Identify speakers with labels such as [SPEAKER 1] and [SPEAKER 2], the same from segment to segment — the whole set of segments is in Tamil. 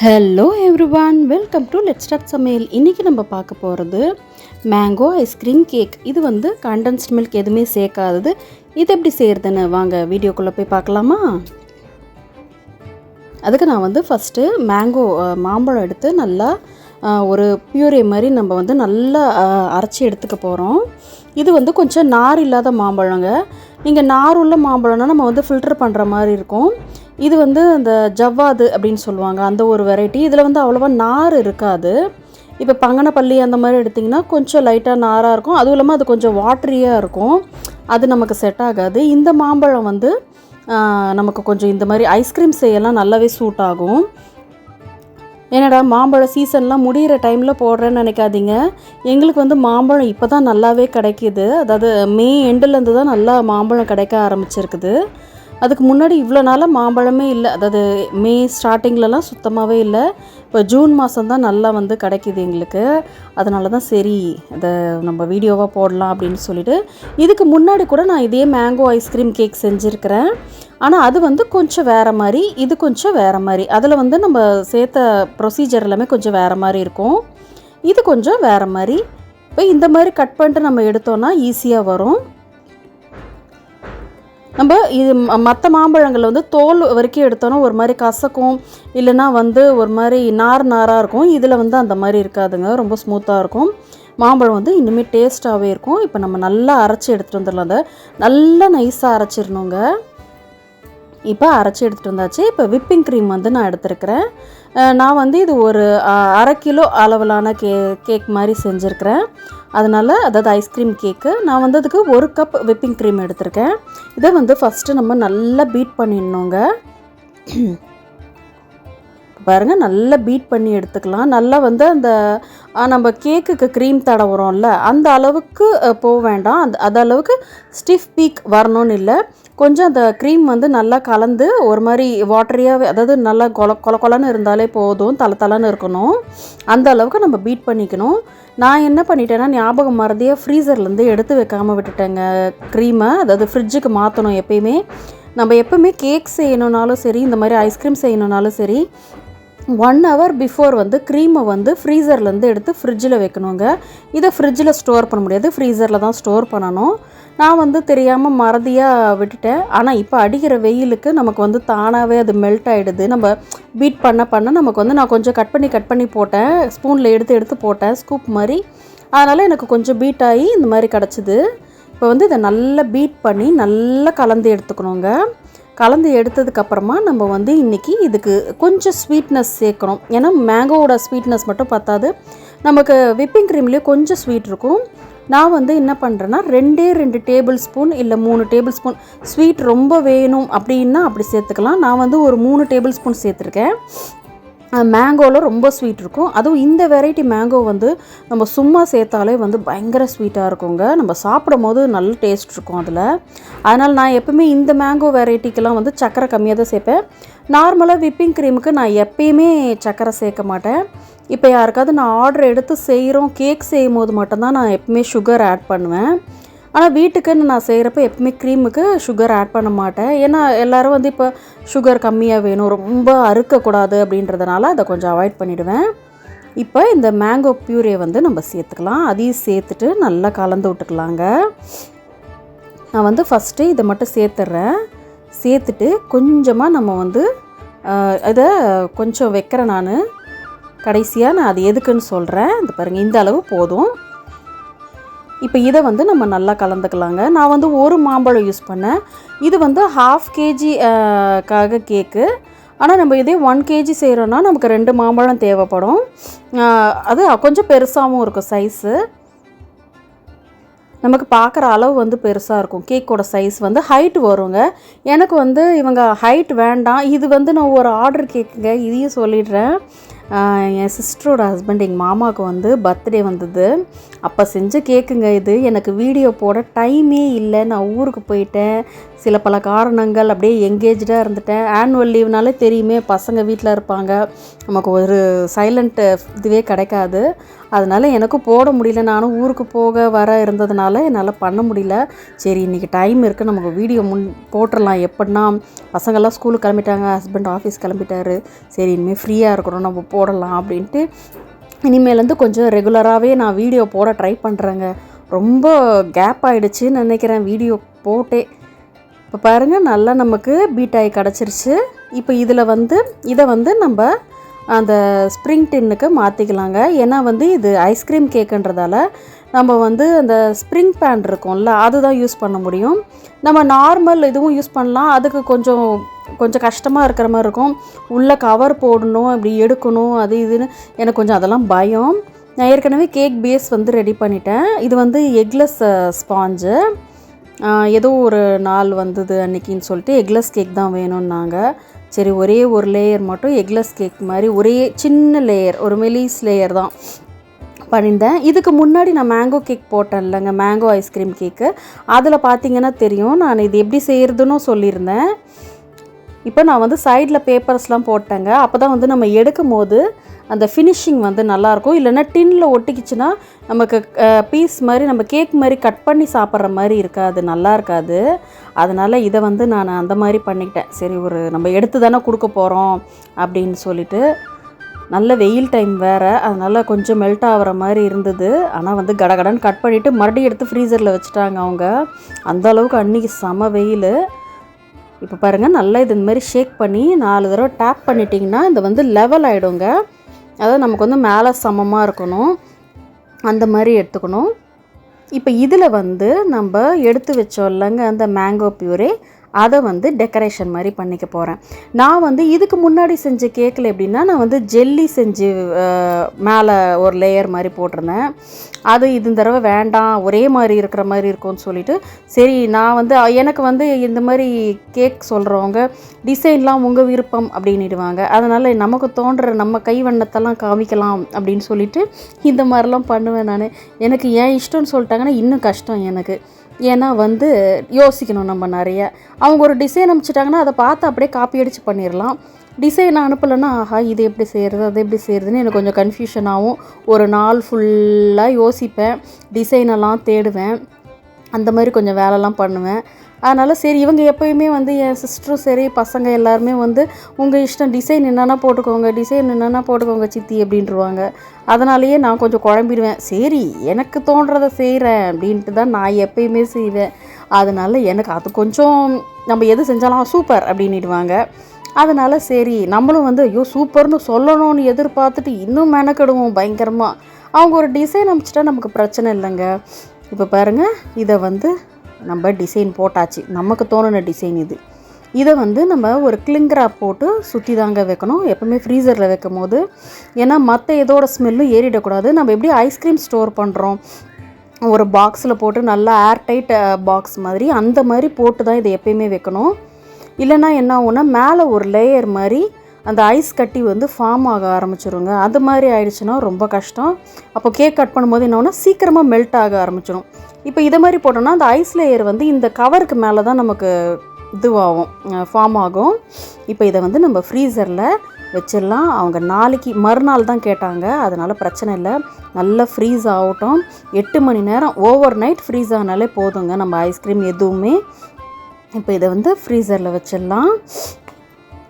[SPEAKER 1] Hello everyone welcome to let start சமையல். இன்றைக்கி நம்ம பார்க்க போகிறது மேங்கோ ஐஸ்கிரீம் கேக் இது வந்து கண்டன்ஸ்ட் மில்க் எதுவுமே சேர்க்காதது. இது எப்படி செய்கிறதுன்னு வாங்க வீடியோக்குள்ளே போய் பார்க்கலாமா? அதுக்கு நான் வந்து ஃபஸ்ட்டு மேங்கோ மாம்பழம் எடுத்து நல்லா ஒரு பியூரே மாதிரி நம்ம வந்து நல்லா அரைச்சி எடுத்துக்க போகிறோம் இது வந்து கொஞ்சம் நார் இல்லாத மாம்பழங்க. நீங்கள் நார் உள்ள மாம்பழம்னா நம்ம வந்து ஃபில்டர் பண்ணுற மாதிரி இருக்கும். இது வந்து அந்த ஜவ்வாது அப்படின்னு சொல்லுவாங்க அந்த ஒரு வெரைட்டி இதில் வந்து அவ்வளோவா நார் இருக்காது. இப்போ பங்கனப்பள்ளி அந்த மாதிரி எடுத்திங்கன்னா கொஞ்சம் லைட்டாக நாராக இருக்கும். அதுவும் இல்லாமல் அது கொஞ்சம் வாட்ரியாக இருக்கும். அது நமக்கு செட் ஆகாது. இந்த மாம்பழம் வந்து நமக்கு கொஞ்சம் இந்த மாதிரி ஐஸ்கிரீம் செய்யலாம் நல்லாவே சூட் ஆகும். என்னடா மாம்பழம் சீசன்லாம் முடிகிற டைமில் போடுறேன்னு நினைக்காதீங்க. எங்களுக்கு வந்து மாம்பழம் இப்போ தான் நல்லாவே கிடைக்கிது. அதாவது மே எண்டுலேருந்து தான் நல்லா மாம்பழம் கிடைக்க ஆரம்பிச்சிருக்குது. அதுக்கு முன்னாடி இவ்வளோ நாளாக மாம்பழமே இல்லை. அதாவது மே ஸ்டார்டிங்லலாம் சுத்தமாகவே இல்லை. இப்போ ஜூன் மாதம் தான் நல்லா வந்து கிடைக்கிது எங்களுக்கு. அதனால தான் சரி அதை நம்ம வீடியோவாக போடலாம் அப்படின்னு சொல்லிட்டு. இதுக்கு முன்னாடி கூட நான் இதே மேங்கோ ஐஸ்கிரீம் கேக் செஞ்சுருக்கிறேன். ஆனால் அது வந்து கொஞ்சம் வேறு மாதிரி இது கொஞ்சம் வேறு மாதிரி. அதில் வந்து நம்ம சேர்த்த ப்ரொசீஜர் எல்லாமே கொஞ்சம் வேறு மாதிரி இருக்கும். இது கொஞ்சம் வேறு மாதிரி. இப்போ இந்த மாதிரி கட் பண்ணிட்டு நம்ம எடுத்தோன்னா ஈஸியாக வரும். நம்ம இது மற்ற மாம்பழங்கள் வந்து தோல் வரைக்கும் எடுத்தோன்னா ஒரு மாதிரி கசக்கும் இல்லைன்னா வந்து ஒரு மாதிரி நார் நாராக இருக்கும். இதில் வந்து அந்த மாதிரி இருக்காதுங்க. ரொம்ப ஸ்மூத்தாக இருக்கும். மாம்பழம் வந்து இனிமேல் டேஸ்ட்டாகவே இருக்கும். இப்போ நம்ம நல்லா அரைச்சி எடுத்துகிட்டு வந்துடலாம். அதை நல்லா நைஸாக அரைச்சிடணுங்க. இப்போ அரைச்சி எடுத்துகிட்டு வந்தாச்சு. இப்போ விப்பிங் க்ரீம் வந்து நான் எடுத்திருக்கிறேன். நான் வந்து இது ஒரு அரை கிலோ அளவிலான கே கேக் மாதிரி செஞ்சுருக்கிறேன். அதனால் அதாவது ஐஸ்கிரீம் கேக்கு நான் வந்து அதுக்கு ஒரு கப் விப்பிங் க்ரீம் எடுத்திருக்கேன். இதை வந்து ஃபஸ்ட்டு நம்ம நல்லா பீட் பண்ணிடணுங்க. பாருங்கள் நல்லா பீட் பண்ணி எடுத்துக்கலாம். நல்லா வந்து அந்த நம்ம கேக்குக்கு க்ரீம் தடவுறோம்ல அந்த அளவுக்கு போக வேண்டாம். அந்த அது அளவுக்கு ஸ்டிஃப் பீக் வரணும்னு இல்லை. கொஞ்சம் அந்த க்ரீம் வந்து நல்லா கலந்து ஒரு மாதிரி வாட்டரியாக அதாவது நல்லா கொல கொல கொலன்னு இருந்தாலே போதும் தலை தலைன்னு இருக்கணும். அந்த அளவுக்கு நம்ம பீட் பண்ணிக்கணும். நான் என்ன பண்ணிட்டேன்னா ஞாபகம் மறதியாக ஃப்ரீசர்லேருந்து எடுத்து வைக்காமல் விட்டுட்டேங்க க்ரீமை அதாவது ஃப்ரிட்ஜுக்கு மாற்றணும் எப்பயுமே. நம்ம எப்பவுமே கேக் செய்யணுன்னாலும் சரி இந்த மாதிரி ஐஸ்கிரீம் செய்யணுன்னாலும் சரி ஒன் ஹவர் பிஃபோர் வந்து க்ரீமை வந்து ஃப்ரீசர்லேருந்து எடுத்து ஃப்ரிட்ஜில் வைக்கணுங்க. இதை ஃப்ரிட்ஜில் ஸ்டோர் பண்ண முடியாது. ஃப்ரீசரில் தான் ஸ்டோர் பண்ணணும். நான் வந்து தெரியாமல் மறதியாக விட்டுட்டேன். ஆனால் இப்போ அடிக்கிற வெயிலுக்கு நமக்கு வந்து தானாகவே அது மெல்ட் ஆகிடுது நம்ம பீட் பண்ண பண்ண நமக்கு வந்து நான் கொஞ்சம் கட் பண்ணி கட் பண்ணி போட்டேன். ஸ்பூனில் எடுத்து எடுத்து போட்டேன். ஸ்கூப் மாதிரி. அதனால் எனக்கு கொஞ்சம் பீட் ஆகி இந்த மாதிரி கிடச்சிது. இப்போ வந்து இதை நல்லா பீட் பண்ணி நல்லா கலந்து எடுத்துக்கணுங்க. கலந்து எடுத்ததுக்கப்புறமா நம்ம வந்து இன்றைக்கி இதுக்கு கொஞ்சம் ஸ்வீட்னஸ் சேர்க்கணும். ஏன்னா மேங்கோவோட ஸ்வீட்னஸ் மட்டும் பத்தாது. நமக்கு விப்பிங் க்ரீம்லேயே கொஞ்சம் ஸ்வீட் இருக்கும் நான் வந்து என்ன பண்ணுறேன்னா ரெண்டே ரெண்டு டேபிள் ஸ்பூன் இல்லை மூணு டேபிள் ஸ்பூன் ஸ்வீட் ரொம்ப வேணும் அப்படின்னா அப்படி சேர்த்துக்கலாம். நான் வந்து ஒரு மூணு டேபிள் ஸ்பூன் சேர்த்துருக்கேன். மேங்கோவில் ரொம்ப ஸ்வீட் இருக்கும். அதுவும் இந்த வெரைட்டி மேங்கோ வந்து நம்ம சும்மா சேர்த்தாலே வந்து பயங்கர ஸ்வீட்டாக இருக்குங்க. நம்ம சாப்பிடும் போது நல்ல டேஸ்ட் இருக்கும் அதில். அதனால் நான் எப்பவுமே இந்த மேங்கோ வெரைட்டிக்கெல்லாம் வந்து சக்கரை கம்மியாக தான் சேர்ப்பேன். நார்மலாக விப்பிங் க்ரீமுக்கு நான் எப்பயுமே சக்கரை சேர்க்க மாட்டேன். இப்போ யாருக்காவது நான் ஆர்டர் எடுத்து செய்கிறோம் கேக் செய்யும் போது மட்டும்தான் நான் எப்பவுமே சுகர் ஆட் பண்ணுவேன். ஆனால் வீட்டுக்குன்னு நான் செய்கிறப்ப எப்பவுமே க்ரீமுக்கு சுகர் ஆட் பண்ண மாட்டேன். ஏன்னா எல்லோரும் வந்து இப்போ சுகர் கம்மியாக வேணும் ரொம்ப அறுக்கக்கூடாது அப்படின்றதுனால அதை கொஞ்சம் அவாய்ட் பண்ணிவிடுவேன் இப்போ இந்த மேங்கோ பியூரியை வந்து நம்ம சேர்த்துக்கலாம். அதையும் சேர்த்துட்டு நல்லா கலந்து விட்டுக்கலாங்க. நான் வந்து ஃபஸ்ட்டு இதை மட்டும் சேர்த்துட்றேன். சேர்த்துட்டு கொஞ்சமாக நம்ம வந்து இதை கொஞ்சம் வைக்கிறேன் நான். கடைசியாக நான் அது எதுக்குன்னு சொல்கிறேன் இந்த பாருங்கள் இந்த அளவு போதும். இப்போ இதை வந்து நம்ம நல்லா கலந்துக்கலாங்க. நான் வந்து ஒரு மாம்பழம் யூஸ் பண்ணேன். இது வந்து ஹாஃப் கேஜி காக கேக்கு ஆனால் நம்ம இதே ஒன் கேஜி செய்கிறோன்னா நமக்கு ரெண்டு மாம்பழம் தேவைப்படும். அது கொஞ்சம் பெருசாகவும் இருக்கும் சைஸு நமக்கு பார்க்குற அளவு வந்து பெருசாக இருக்கும். கேக்கோட சைஸ் வந்து ஹைட் வருங்க. எனக்கு வந்து இவங்க ஹைட் வேண்டாம். இது வந்து நான் ஒரு ஆர்டர் கேக்குங்க இதையும் சொல்லிடுறேன். என் சிஸ்டரோட ஹஸ்பண்ட் எங்கள் மாமாவுக்கு வந்து பர்த்டே வந்தது. அப்போ செஞ்ச கேக்குங்க இது. எனக்கு வீடியோ போட டைமே இல்லை. நான் ஊருக்கு போயிட்டேன். சில பல காரணங்கள் அப்படியே எங்கேஜாக இருந்துட்டேன். ஆனுவல் லீவ்னாலே தெரியுமே பசங்க வீட்டில் இருப்பாங்க. நமக்கு ஒரு சைலண்ட் இதுவே கிடைக்காது. அதனால் எனக்கும் போட முடியல. நானும் ஊருக்கு போக வர இருந்ததுனால என்னால் பண்ண முடியல. சரி இன்றைக்கி டைம் இருக்குது நமக்கு வீடியோ முன் போட்டுடலாம். எப்படின்னா பசங்கள்லாம் ஸ்கூலுக்கு கிளம்பிட்டாங்க. ஹஸ்பண்ட் ஆஃபீஸ் கிளம்பிட்டாரு. சரி இனிமேல் ஃப்ரீயாக இருக்கிறோம் நம்ம போடலாம் அப்படின்ட்டு இனிமேலேருந்து கொஞ்சம் ரெகுலராகவே நான் வீடியோ போட ட்ரை பண்ணுறேங்க ரொம்ப கேப் ஆகிடுச்சின்னு நினைக்கிறேன் வீடியோ போட்டே. இப்போ பாருங்கள் நல்லா நமக்கு பீட்டாய் கிடச்சிருச்சு. இப்போ இதில் வந்து இதை வந்து நம்ம அந்த ஸ்ப்ரிங் டின்னுக்கு மாற்றிக்கலாங்க ஏன்னா வந்து இது ஐஸ்கிரீம் கேக்குன்றதால நம்ம வந்து அந்த ஸ்ப்ரிங் பேன் இருக்கும்ல அதுதான் யூஸ் பண்ண முடியும். நம்ம நார்மல் இதுவும் யூஸ் பண்ணலாம். அதுக்கு கொஞ்சம் கொஞ்சம் கஷ்டமாக இருக்கிற மாதிரி இருக்கும். உள்ளே கவர் போடணும் இப்படி எடுக்கணும் அது இதுன்னு எனக்கு கொஞ்சம் அதெல்லாம் பயம். நான் ஏற்கனவே கேக் பேஸ் வந்து ரெடி பண்ணிட்டேன். இது வந்து எக்லெஸ் ஸ்பாஞ்சு ஏதோ ஒரு நாள் வந்தது அன்றைக்கின்னு சொல்லிட்டு எக்லெஸ் கேக் தான் வேணும்னாங்க. சரி ஒரே ஒரு லேயர் மட்டும் எக்லஸ் கேக் மாதிரி ஒரே சின்ன லேயர் ஒரு மெலிஸ் லேயர் தான் பண்ணியிருந்தேன். இதுக்கு முன்னாடி நான் மேங்கோ கேக் போட்டேன் இல்லைங்க மேங்கோ ஐஸ்கிரீம் கேக்கு அதில் பார்த்தீங்கன்னா தெரியும் நான் இது எப்படி செய்கிறதுன்னு சொல்லியிருந்தேன். இப்போ நான் வந்து சைடில் பேப்பர்ஸ்லாம் போட்டேங்க. அப்போ தான் வந்து நம்ம எடுக்கும் போது அந்த ஃபினிஷிங் வந்து நல்லாயிருக்கும் இல்லைன்னா டின்னில் ஒட்டிக்கிச்சுன்னா நமக்கு பீஸ் மாதிரி நம்ம கேக் மாதிரி கட் பண்ணி சாப்பிட்ற மாதிரி இருக்காது நல்லா இருக்காது. அதனால் இதை வந்து நான் அந்த மாதிரி பண்ணிக்கிட்டேன். சரி ஒரு நம்ம எடுத்து தானே கொடுக்க போகிறோம் அப்படின்னு சொல்லிட்டு. நல்ல வெயில் டைம் வேறு. அதனால் கொஞ்சம் மெல்ட் ஆகிற மாதிரி இருந்தது. ஆனால் வந்து கடகடன்னு கட் பண்ணிவிட்டு மறுபடியும் எடுத்து ஃப்ரீசரில் வச்சுட்டாங்க அவங்க. அந்த அளவுக்கு அன்றைக்கி செம வெயில். இப்போ பாருங்கள் நல்லா இது இந்த மாதிரி ஷேக் பண்ணி நாலு தடவை டேப் பண்ணிட்டிங்கன்னா இந்த வந்து லெவல் ஆகிடுங்க அதாவது நமக்கு வந்து மேலே சமமாக இருக்கணும். அந்த மாதிரி எடுத்துக்கணும். இப்போ இதில் வந்து நம்ம எடுத்து வச்சோம் இல்லைங்க அந்த மேங்கோ பியூரே அதை வந்து டெக்கரேஷன் மாதிரி பண்ணிக்க போகிறேன் நான் வந்து இதுக்கு முன்னாடி செஞ்ச கேக்கில் எப்படின்னா நான் வந்து ஜெல்லி செஞ்சு மேலே ஒரு லேயர் மாதிரி போட்டிருந்தேன். அது இது தடவை வேண்டாம் ஒரே மாதிரி இருக்கிற மாதிரி இருக்கும்னு சொல்லிட்டு சரி நான் வந்து எனக்கு வந்து இந்த மாதிரி கேக் சொல்கிறவங்க டிசைன்லாம் உங்கள் விருப்பம் அப்படின்னுடுவாங்க. அதனால் நமக்கு தோன்ற நம்ம கை வண்ணத்தெல்லாம் காமிக்கலாம் அப்படின்னு சொல்லிட்டு இந்த மாதிரிலாம் பண்ணுவேன் நான். எனக்கு ஏன் இஷ்டம்னு சொல்லிட்டாங்கன்னா இன்னும் கஷ்டம் எனக்கு. ஏன்னா வந்து யோசிக்கணும் நம்ம நிறைய. அவங்க ஒரு டிசைன் அனுப்பிச்சிட்டாங்கன்னா அதை பார்த்து அப்படியே காப்பி அடித்து பண்ணிடலாம் டிசைன் அனுப்பலைன்னா ஆஹா இது எப்படி செய்கிறது அது எப்படி செய்கிறதுன்னு எனக்கு கொஞ்சம் கன்ஃபியூஷன் ஆகும். ஒரு நாள் ஃபுல்லாக யோசிப்பேன். டிசைனெல்லாம் தேடுவேன். அந்த மாதிரி கொஞ்சம் வேலைலாம் பண்ணுவேன். அதனால் சரி இவங்க எப்போயுமே வந்து என் சிஸ்டரும் சரி பசங்க எல்லாருமே வந்து உங்கள் இஷ்டம் டிசைன் என்னென்னா போட்டுக்கோங்க டிசைன் என்னென்னா போட்டுக்கோங்க சித்தி அப்படின்ட்டுருவாங்க அதனாலேயே நான் கொஞ்சம் குழம்பிடுவேன். சரி எனக்கு தோன்றதை செய்கிறேன் அப்படின்ட்டு தான் நான் எப்பயுமே செய்வேன். அதனால் எனக்கு அது கொஞ்சம் நம்ம எது செஞ்சாலும் சூப்பர் அப்படின்னுடுவாங்க. அதனால் சரி நம்மளும் வந்து ஐயோ சூப்பர்னு சொல்லணும்னு எதிர்பார்த்துட்டு இன்னும் மெனக்கெடுவோம் பயங்கரமாக அவங்க ஒரு டிசைன் அமைச்சிட்டா நமக்கு பிரச்சனை இல்லைங்க. இப்போ பாருங்கள் இதை வந்து நம்ம டிசைன் போட்டாச்சு. நமக்கு தோணுன டிசைன் இது. இதை வந்து நம்ம ஒரு கிளிங்கரா போட்டு சுற்றி தாங்க வைக்கணும். எப்போவுமே ஃப்ரீசரில் வைக்கும் போது ஏன்னா மற்ற இதோட ஸ்மெல்லும் ஏறிடக்கூடாது. நம்ம எப்படி ஐஸ்கிரீம் ஸ்டோர் பண்ணுறோம் ஒரு பாக்ஸில் போட்டு நல்லா ஏர்டைட் பாக்ஸ் மாதிரி அந்த மாதிரி போட்டு தான் இதை எப்பயுமே வைக்கணும். இல்லைன்னா என்ன ஆகும்னா மேலே ஒரு லேயர் மாதிரி அந்த ஐஸ் கட்டி வந்து ஃபார்ம் ஆக ஆரம்பிச்சிருங்க. அது மாதிரி ஆயிடுச்சுன்னா ரொம்ப கஷ்டம். அப்போ கேக் கட் பண்ணும்போது என்ன சீக்கிரமாக மெல்ட் ஆக ஆரம்பிச்சிடும் இப்போ இதை மாதிரி போட்டோம்னா அந்த ஐஸ் லேயர் வந்து இந்த கவருக்கு மேலே தான் நமக்கு இதுவாகும் ஃபார்ம் ஆகும். இப்போ இதை வந்து நம்ம ஃப்ரீசரில் வச்சிடலாம். அவங்க நாளைக்கு மறுநாள் தான் கேட்டாங்க. அதனால் பிரச்சனை இல்லை. நல்லா ஃப்ரீஸ் ஆகட்டும். எட்டு மணி நேரம் ஓவர் நைட் ஃப்ரீஸ் ஆனாலே போதுங்க. நம்ம ஐஸ்கிரீம் எதுவுமே. இப்போ இதை வந்து ஃப்ரீசரில் வச்சிடலாம்.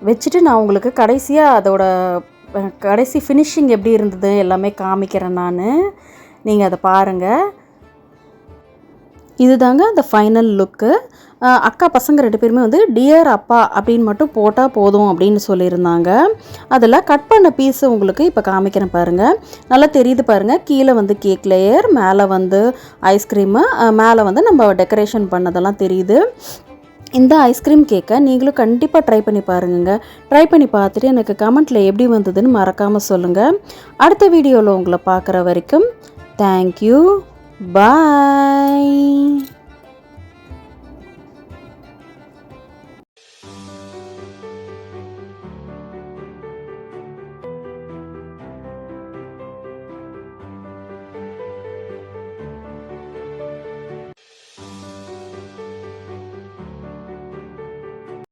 [SPEAKER 1] வச்சுட்டு நான் உங்களுக்கு கடைசியாக அதோட கடைசி ஃபினிஷிங் எப்படி இருந்தது எல்லாமே காமிக்கிறேன் நான். நீங்கள் அதை பாருங்கள் இதுதாங்க அந்த ஃபைனல் லுக்கு அக்கா பசங்க ரெண்டு பேருமே வந்து டியர் அப்பா அப்படின்னு மட்டும் போட்டால் போதும் அப்படின்னு சொல்லியிருந்தாங்க. அதில் கட் பண்ண பீஸு உங்களுக்கு இப்போ காமிக்கிறேன் பாருங்கள் நல்லா தெரியுது பாருங்கள் கீழே வந்து கேக் லேயர் மேலே வந்து ஐஸ்கிரீமு மேலே வந்து நம்ம டெக்கரேஷன் பண்ணதெல்லாம் தெரியுது. இந்த ஐஸ்கிரீம் கேக்கை நீங்களும் கண்டிப்பாக ட்ரை பண்ணி பாருங்க ட்ரை பண்ணி பார்த்துட்டு எனக்கு கமெண்ட்டில் எப்படி வந்ததுன்னு மறக்காமல் சொல்லுங்கள் அடுத்த வீடியோவில் உங்களை பார்க்குற வரைக்கும் தேங்க்யூ பாய்